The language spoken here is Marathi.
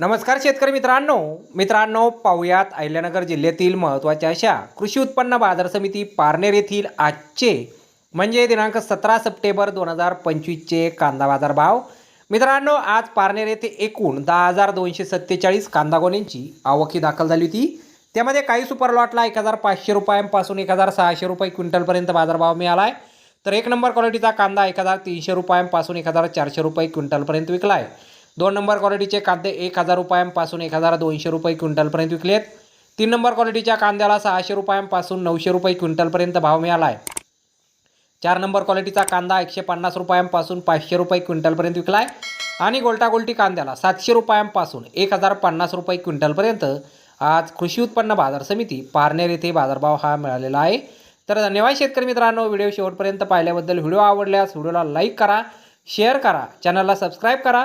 नमस्कार शेतकरी मित्रांनो. मित्रांनो पाहुयात अहिल्यानगर जिल्ह्यातील महत्त्वाच्या अशा कृषी उत्पन्न बाजार समिती पारनेर येथील आजचे म्हणजे दिनांक सतरा सप्टेंबर दोन हजार पंचवीसचे कांदा बाजार भाव मित्रांनो आज पारनेर येथे एकूण दहा हजार दोनशे सत्तेचाळीस कांदा गोण्यांची आवकी दाखल झाली होती. त्यामध्ये काही सुपर लॉटला एक हजार पाचशे रुपयांपासून एक हजार सहाशे रुपये क्विंटलपर्यंत बाजारभाव मिळाला आहे तर एक नंबर क्वालिटीचा कांदा एक हजार तीनशे रुपयांपासून एक हजार चारशे रुपये क्विंटलपर्यंत विकला आहे दोन नंबर क्वालिटीचे कांदे एक हजार रुपयांपासून एक हजार दोनशे रुपये क्विंटलपर्यंत विकले आहेत तीन नंबर क्वालिटीच्या कांद्याला सहाशे रुपयांपासून नऊशे रुपये क्विंटलपर्यंत भाव मिळाला आहे. चार नंबर क्वालिटीचा कांदा एकशे पन्नास रुपयांपासून पाचशे रुपये क्विंटलपर्यंत विकला आहे आणि गोल्टा गोल्टी कांद्याला सातशे रुपयांपासून एक हजार पन्नास रुपये क्विंटलपर्यंत आज कृषी उत्पन्न बाजार समिती पारनेर येथे बाजारभाव हा मिळालेला आहे. तर धन्यवाद शेतकरी मित्रांनो व्हिडिओ शेवटपर्यंत पाहिल्याबद्दल व्हिडिओ आवडल्यास व्हिडिओला लाईक करा शेअर करा चॅनलला सबस्क्राईब करा.